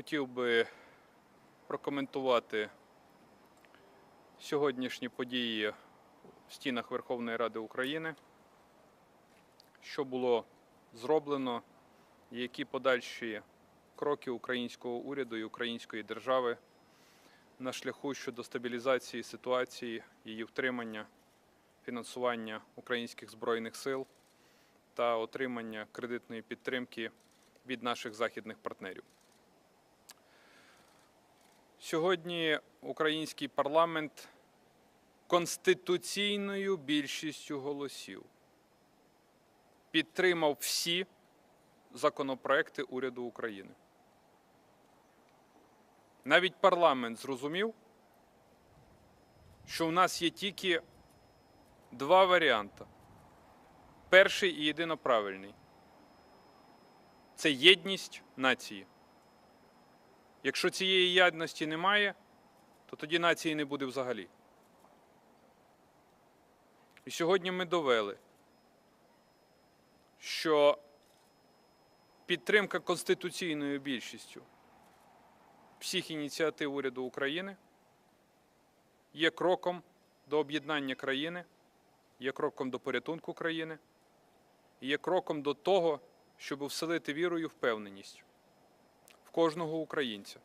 хотів би прокоментувати сьогоднішні події в стінах Верховної Ради України, що було зроблено, які подальші кроки українського уряду і української держави на шляху щодо стабілізації ситуації, її втримання, фінансування українських збройних сил та отримання кредитної підтримки від наших західних партнерів. Сьогодні український парламент конституційною більшістю голосів підтримав всі законопроекти уряду України. Навіть парламент зрозумів, що в нас є тільки два варіанти. Перший і єдино правильний це єдність нації. Якщо цієї єдності немає, то тоді нації не буде взагалі. І сьогодні ми довели, що підтримка конституційною більшістю всіх ініціатив уряду України є кроком до об'єднання країни, є кроком до порятунку країни, є кроком до того, щоб вселити віру і впевненість кожного українця.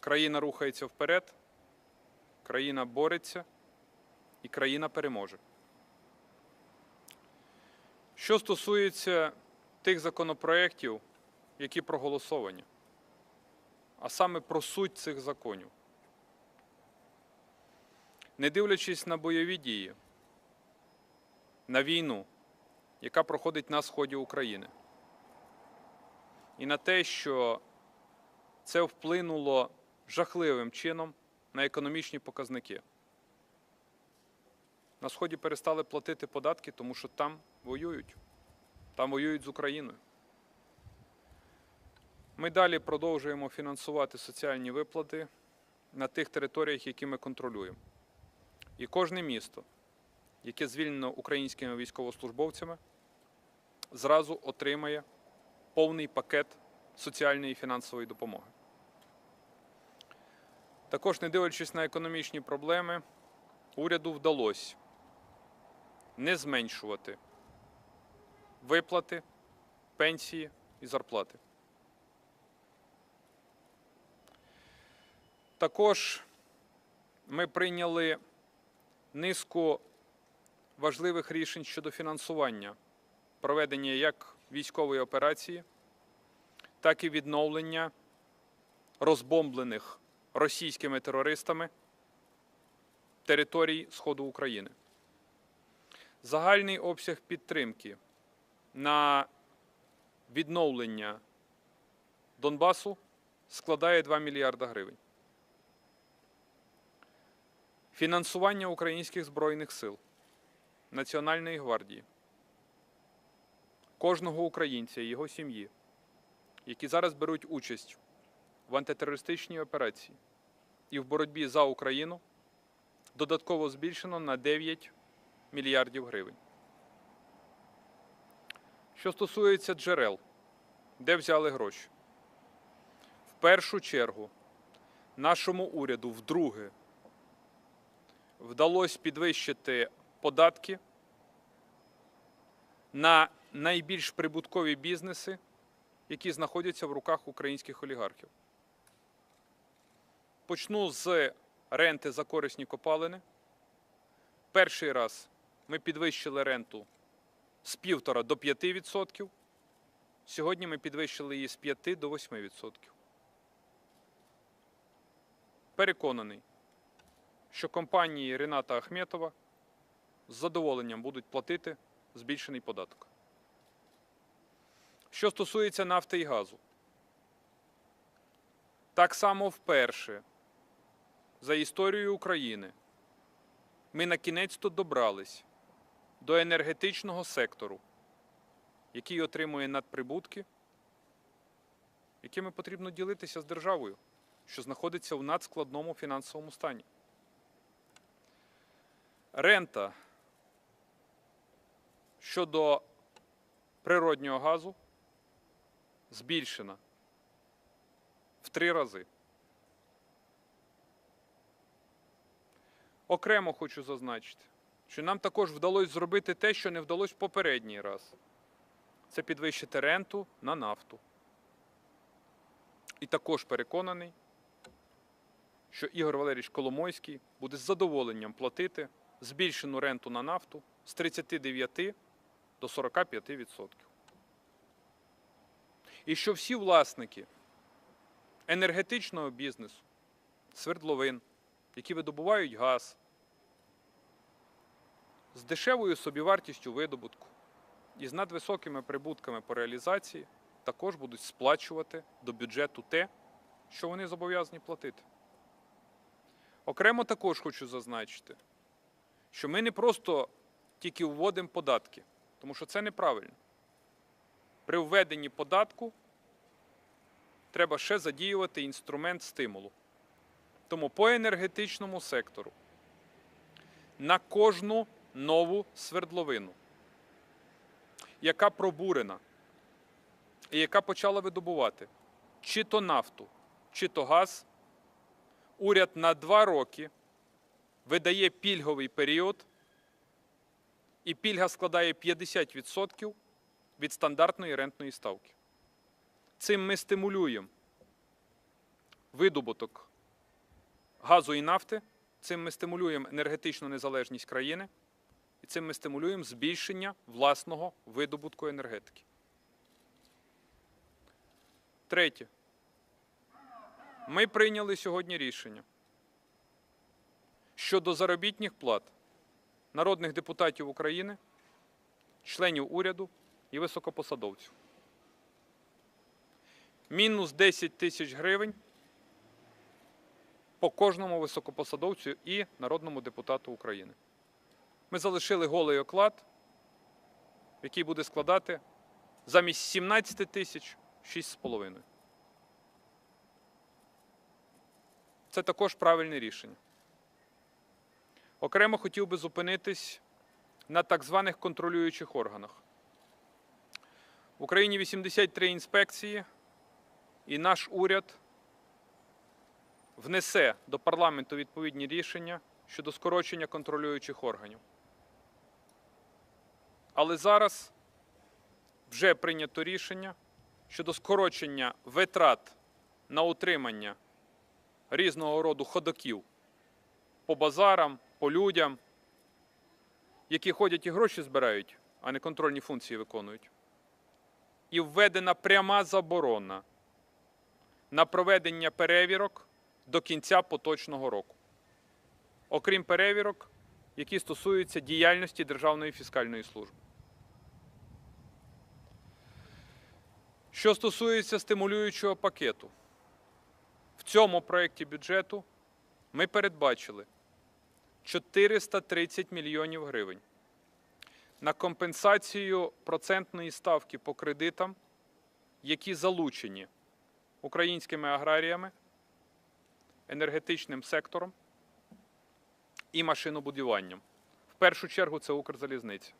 Країна рухається вперед, країна бореться і країна переможе. Що стосується тих законопроєктів, які проголосовані, а саме про суть цих законів. Не дивлячись на бойові дії, на війну, яка проходить на сході України, і на те, що це вплинуло жахливим чином на економічні показники. На сході перестали платити податки, тому що там воюють, там воюють з Україною. Ми далі продовжуємо фінансувати соціальні виплати на тих територіях, які ми контролюємо. І кожне місто, яке звільнено українськими військовослужбовцями, зразу отримає повний пакет соціальної і фінансової допомоги. Також, не дивлячись на економічні проблеми, уряду вдалося не зменшувати виплати, пенсії і зарплати. Також ми прийняли низку важливих рішень щодо фінансування проведення як військової операції, так і відновлення розбомблених російськими терористами територій Сходу України. Загальний обсяг підтримки на відновлення Донбасу складає 2 мільярда гривень. Фінансування українських збройних сил, Національної гвардії, кожного українця і його сім'ї, які зараз беруть участь в антитерористичній операції і в боротьбі за Україну, додатково збільшено на 9 мільярдів гривень. Що стосується джерел, де взяли гроші? В першу чергу нашому уряду вдруге вдалося підвищити податки на найбільш прибуткові бізнеси, які знаходяться в руках українських олігархів. Почну з ренти за корисні копалини. Перший раз ми підвищили ренту з 1,5 до 5%. Сьогодні ми підвищили її з 5 до 8%. Переконаний, що компанії Рената Ахметова з задоволенням будуть платити збільшений податок. Що стосується нафти і газу, так само вперше за історією України ми на кінець-то добрались до енергетичного сектору, який отримує надприбутки, якими потрібно ділитися з державою, що знаходиться в надскладному фінансовому стані. Рента щодо природнього газу збільшена в три рази. Окремо хочу зазначити, що нам також вдалося зробити те, що не вдалося в попередній раз. Це підвищити ренту на нафту. І також переконаний, що Ігор Валерійович Коломойський буде з задоволенням платити збільшену ренту на нафту з 39 до 45%. І що всі власники енергетичного бізнесу, свердловин, які видобувають газ з дешевою собівартістю видобутку і з надвисокими прибутками по реалізації, також будуть сплачувати до бюджету те, що вони зобов'язані платити. Окремо також хочу зазначити, що ми не просто тільки вводимо податки, тому що це неправильно. При введенні податку треба ще задіювати інструмент стимулу. Тому по енергетичному сектору на кожну нову свердловину, яка пробурена і яка почала видобувати чи то нафту, чи то газ, уряд на два роки видає пільговий період, і пільга складає 50% від стандартної рентної ставки. Цим ми стимулюємо видобуток газу і нафти, цим ми стимулюємо енергетичну незалежність країни, і цим ми стимулюємо збільшення власного видобутку енергетики. Третє. Ми прийняли сьогодні рішення щодо заробітних плат народних депутатів України, членів уряду і високопосадовців. Мінус 10 тисяч гривень по кожному високопосадовцю і народному депутату України. Ми залишили голий оклад, який буде складати замість 17 тисяч 6,5. Це також правильне рішення. Окремо хотів би зупинитись на так званих контролюючих органах. В Україні 83 інспекції, і наш уряд внесе до парламенту відповідні рішення щодо скорочення контролюючих органів. Але зараз вже прийнято рішення щодо скорочення витрат на утримання різного роду ходоків по базарам, по людям, які ходять і гроші збирають, а не контрольні функції виконують. І введена пряма заборона на проведення перевірок до кінця поточного року. Окрім перевірок, які стосуються діяльності Державної фіскальної служби. Що стосується стимулюючого пакету, в цьому проєкті бюджету ми передбачили 430 мільйонів гривень на компенсацію процентної ставки по кредитам, які залучені українськими аграріями, енергетичним сектором і машинобудуванням. В першу чергу це Укрзалізниця.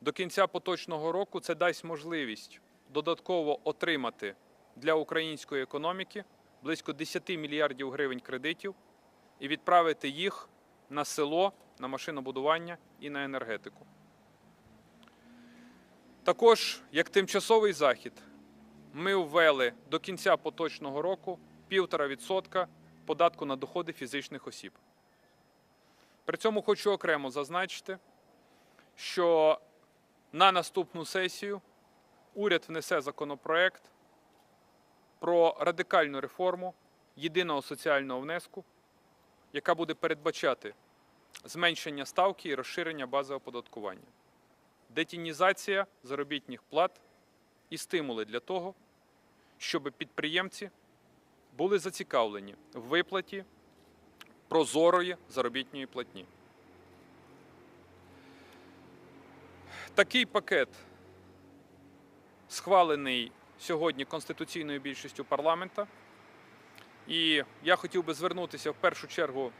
До кінця поточного року це дасть можливість додатково отримати для української економіки близько 10 мільярдів гривень кредитів і відправити їх на село, на машинобудування і на енергетику. Також, як тимчасовий захід, ми ввели до кінця поточного року 1,5% податку на доходи фізичних осіб. При цьому хочу окремо зазначити, що на наступну сесію уряд внесе законопроект про радикальну реформу єдиного соціального внеску, яка буде передбачати зменшення ставки і розширення бази оподаткування, детінізація заробітних плат і стимули для того, щоб підприємці були зацікавлені в виплаті прозорої заробітної платні. Такий пакет схвалений сьогодні конституційною більшістю парламента. І я хотів би звернутися в першу чергу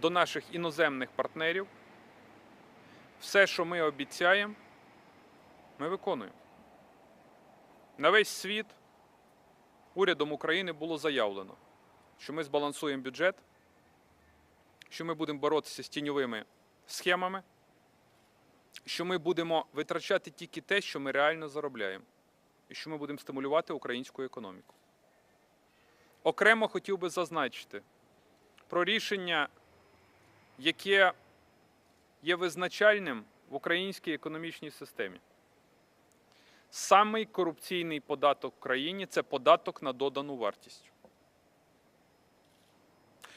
до наших іноземних партнерів. Все, що ми обіцяємо, ми виконуємо. На весь світ урядом України було заявлено, що ми збалансуємо бюджет, що ми будемо боротися з тіньовими схемами, що ми будемо витрачати тільки те, що ми реально заробляємо, і що ми будемо стимулювати українську економіку. Окремо хотів би зазначити про рішення, яке є визначальним в українській економічній системі. Самий корупційний податок в країні це податок на додану вартість.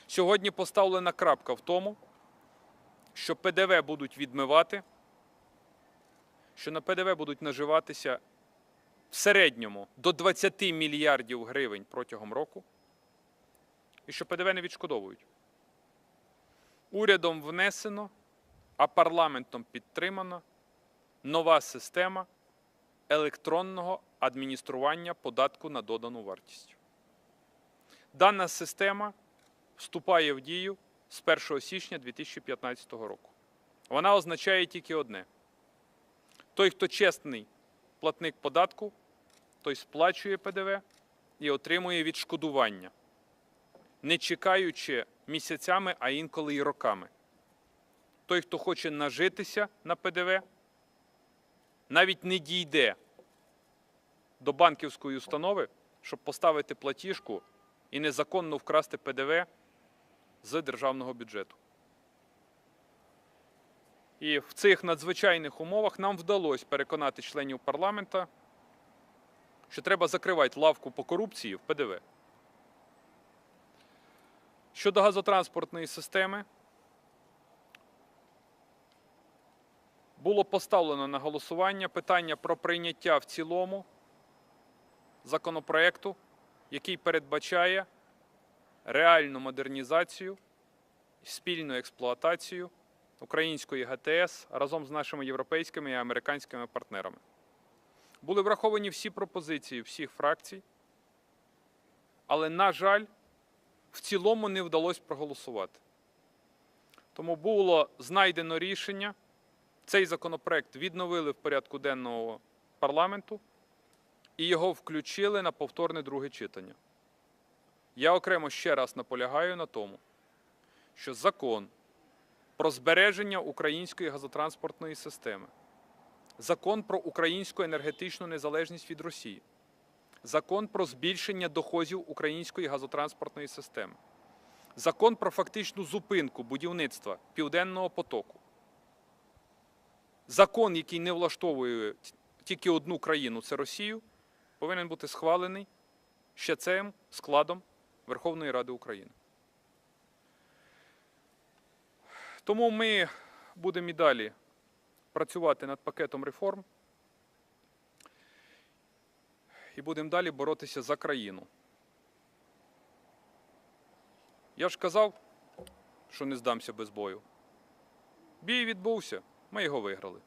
Сьогодні поставлена крапка в тому, що ПДВ будуть відмивати, що на ПДВ будуть наживатися в середньому до 20 мільярдів гривень протягом року, і що ПДВ не відшкодовують. Урядом внесено, а парламентом підтримана нова система електронного адміністрування податку на додану вартість. Дана система вступає в дію з 1 січня 2015 року. Вона означає тільки одне: той, хто чесний платник податку, той сплачує ПДВ і отримує відшкодування, не чекаючи місяцями, а інколи й роками. Той, хто хоче нажитися на ПДВ, навіть не дійде до банківської установи, щоб поставити платіжку і незаконно вкрасти ПДВ з державного бюджету. І в цих надзвичайних умовах нам вдалося переконати членів парламента, що треба закривати лавку по корупції в ПДВ. Щодо газотранспортної системи, було поставлено на голосування питання про прийняття в цілому законопроекту, який передбачає реальну модернізацію, спільну експлуатацію української ГТС разом з нашими європейськими і американськими партнерами. Були враховані всі пропозиції всіх фракцій, але, на жаль, в цілому не вдалося проголосувати. Тому було знайдено рішення. Цей законопроект відновили в порядку денного парламенту і його включили на повторне друге читання. Я окремо ще раз наполягаю на тому, що закон про збереження української газотранспортної системи, закон про українську енергетичну незалежність від Росії, закон про збільшення доходів української газотранспортної системи, закон про фактичну зупинку будівництва Південного потоку, закон, який не влаштовує тільки одну країну це Росію, повинен бути схвалений ще цим складом Верховної Ради України. Тому ми будемо і далі працювати над пакетом реформ і будемо далі боротися за країну. Я ж казав, що не здамся без бою. Бій відбувся, ми його виграли.